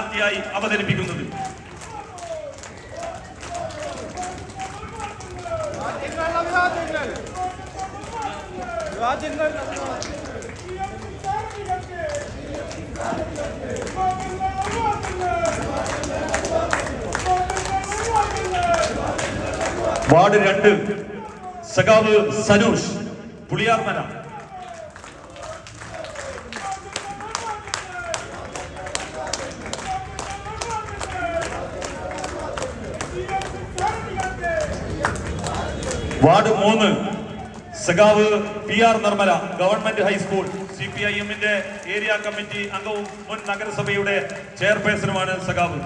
ായി അവതരിപ്പിക്കുന്നത്. വാർഡ് രണ്ട് സഖാവ് സനൂഷ് പുളിയാർമന. വാർഡ് മൂന്ന്. സഖാവ് P R Nirmala government high school C P I എമ്മിന്റെ ഏരിയ കമ്മിറ്റി അംഗവും മുൻ നഗരസഭയുടെ ചെയർപേഴ്സണുമാണ് സഖാവ്.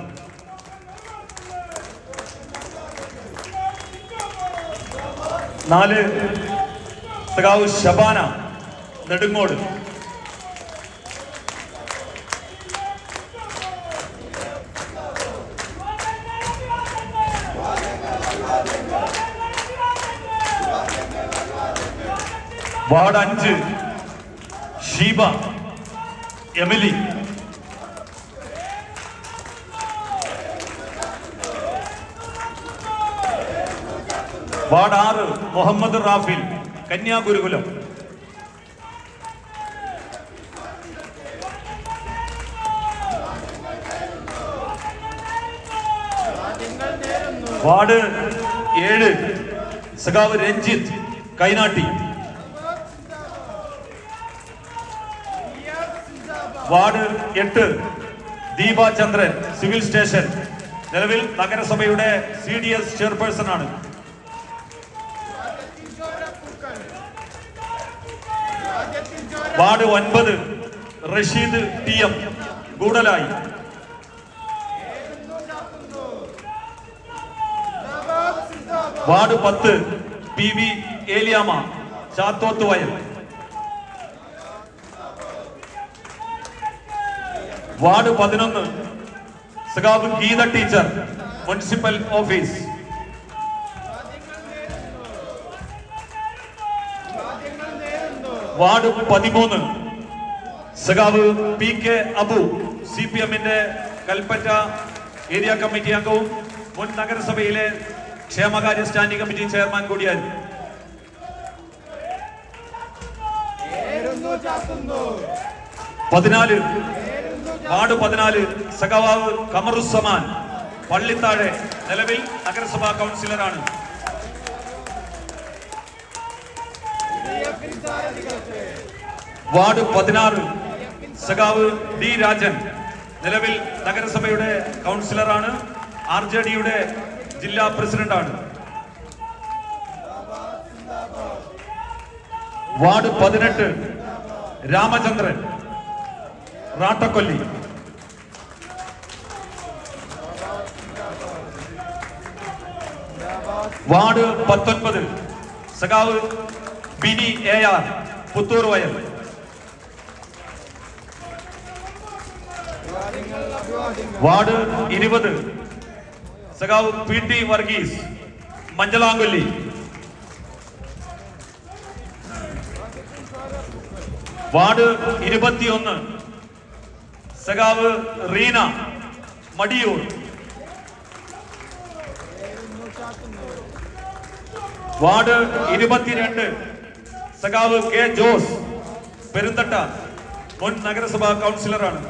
നാല് സഖാവ് ഷബാന നെടുങ്ങോട്. വാർഡ് അഞ്ച് ഷീബ എമിലി. വാർഡ് ആറ് മുഹമ്മദ് റാഫിൽ കന്യാഗുരുകുലം. വാർഡ് ഏഴ് സഖാവ് രഞ്ജിത്ത് കൈനാട്ടി. വാർഡ് എട്ട് ദീപ ചന്ദ്രൻ സിവിൽ സ്റ്റേഷൻ. നിലവിൽ നഗരസഭയുടെ സി ഡി എസ് ചെയർപേഴ്സൺ ആണ്. വാർഡ് ഒൻപത് Rasheed T M Goodalai ward പത്ത് P V Eliyamma Chathoth Vayal. Ward പതിനൊന്ന്. സഖാബ് Geetha teacher municipal office. Ward പതിമൂന്ന്. സഖാവ് P K Abu C P എമ്മിന്റെ കൽപ്പറ്റ ഏരിയ കമ്മിറ്റി അംഗവും മുൻ നഗരസഭയിലെ ക്ഷേമകാര്യ സ്റ്റാൻഡിംഗ് കമ്മിറ്റി ചെയർമാൻ കൂടിയായിരുന്നു. പതിനാല്. വാർഡ് പതിനാല് സഖാവ് കമറുസമാൻ പള്ളിത്താഴെ നിലവിൽ നഗരസഭാ കൗൺസിലറാണ്. വാർഡ് പതിനാറ് സഖാവ് ഡി രാജൻ നിലവിൽ നഗരസഭയുടെ കൗൺസിലറാണ്. ആർ ജെ ഡിയുടെ ജില്ലാ പ്രസിഡന്റാണ്. വാർഡ് പതിനെട്ട് രാമചന്ദ്രൻ റാട്ടക്കൊല്ലി. വാർഡ് പത്തൊൻപത് സഖാവ് ബിനി എ ആർ പുത്തൂർ വയൽ. വാർഡ് ഇരുപത് സഖാവ് P T Varghese Manjalankolli ward ഇരുപത്തിയൊന്ന് സഖാവ് റീന മടിയൂർ. വാർഡ് ഇരുപത്തിരണ്ട്. സഖാവ് കെ ജോസ് പെരുന്തട്ട മുൻ നഗരസഭാ കൗൺസിലറാണ്.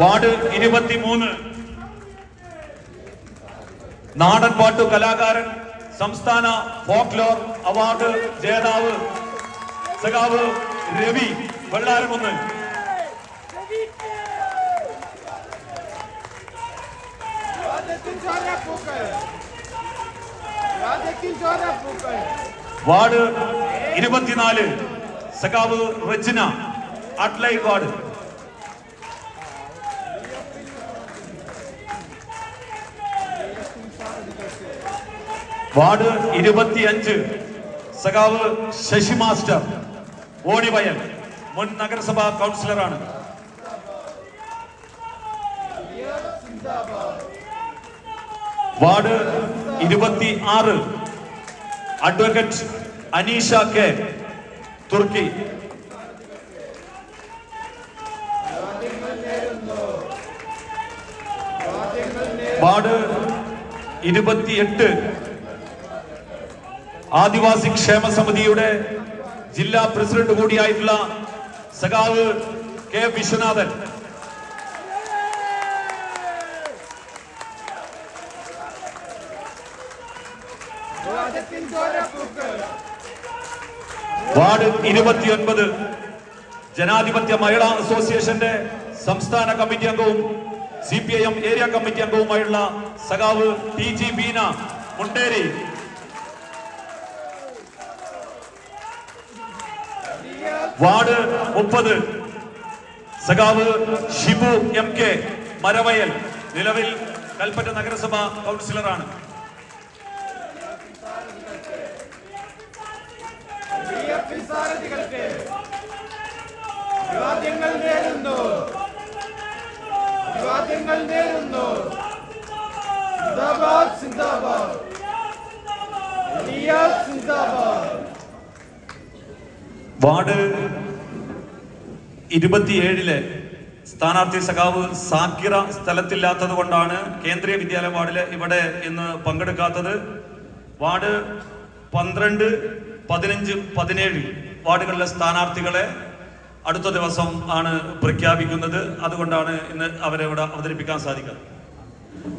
വാർഡ് ഇരുപത്തിമൂന്ന്. നാടൻ പാട്ടു കലാകാരൻ സംസ്ഥാന ഫോക്ലോർ അവാർഡ് ജേതാവ് സഖാവ് രവി വെള്ളാരമൊന്ന്. ചോര വാർഡ് ഇരുപത്തിനാല് സഖാവ് റെജിന അട്ലൈ വാർഡ്. വാർഡ് ഇരുപത്തിയഞ്ച് സഖാവ് ശശി മാസ്റ്റർ ഓണിവയൽ മുൻ നഗരസഭാ കൗൺസിലറാണ്. വാർഡ് ഇരുപത്തി ആറ് advocate Aneesha K. Thurkki. Ward ഇരുപത്തിയെട്ട്. ആദിവാസി ക്ഷേമ സമിതിയുടെ ജില്ലാ പ്രസിഡന്റ് കൂടിയായിട്ടുള്ള സഖാവ് കെ വിശ്വനാഥൻ. വാർഡ് ഇരുപത്തിയൊൻപത് ജനാധിപത്യ മഹിളാ അസോസിയേഷന്റെ സംസ്ഥാന കമ്മിറ്റി അംഗവും C P I M area committee അംഗവുമായുള്ള സഖാവ് T G Beena Munderi. Ward മുപ്പത് സഖാവ് ഷിബു എം കെ മരവയൽ. നിലവിൽ കൽപ്പറ്റ നഗരസഭ കൗൺസിലറാണ് ഡി എഫ് സാരഥികൾക്ക് വിവാദ്യങ്ങൾ നേരുന്നു വിവാദ്യങ്ങൾ നേരുന്നു സിന്ദാബാദ് സിന്ദാബാദ് എഫ് സിന്ദാബാദ് വാർഡ് ഇരുപത്തിയേഴിലെ സ്ഥാനാർത്ഥി സഖാവ് സാക്കിറ സ്ഥലത്തില്ലാത്തത് കൊണ്ടാണ് കേന്ദ്രീയ വിദ്യാലയ വാർഡിൽ ഇവിടെ ഇന്ന് പങ്കെടുക്കാത്തത്. വാർഡ് പന്ത്രണ്ട് പതിനഞ്ച് പതിനേഴ് വാർഡുകളിലെ സ്ഥാനാർത്ഥികളെ അടുത്ത ദിവസം ആണ് പ്രഖ്യാപിക്കുന്നത്. അതുകൊണ്ടാണ് ഇന്ന് അവരെ ഇവിടെ അവതരിപ്പിക്കാൻ സാധിക്കുന്നത്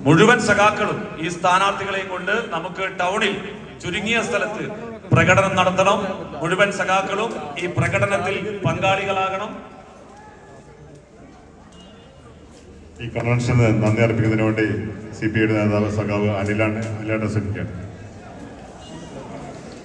മുഴുവൻ സഖാക്കളും ഈ സ്ഥാനാർത്ഥികളെ കൊണ്ട് നമുക്ക് ടൗണിൽ ചുരുങ്ങിയ സ്ഥലത്ത് പ്രകടനം നടത്തണം. മുഴുവൻ സഖാക്കളും ഈ പ്രകടനത്തിൽ പങ്കാളികളാകണം. ഈ കൺവെൻഷന് നന്ദി അർപ്പിക്കുന്നതിന് വേണ്ടി സി പി ഐയുടെ നേതാവ് സഖാവ് അനിലാണ് അനിലാണ്ട് ശ്രമിക്കുകയാണ്.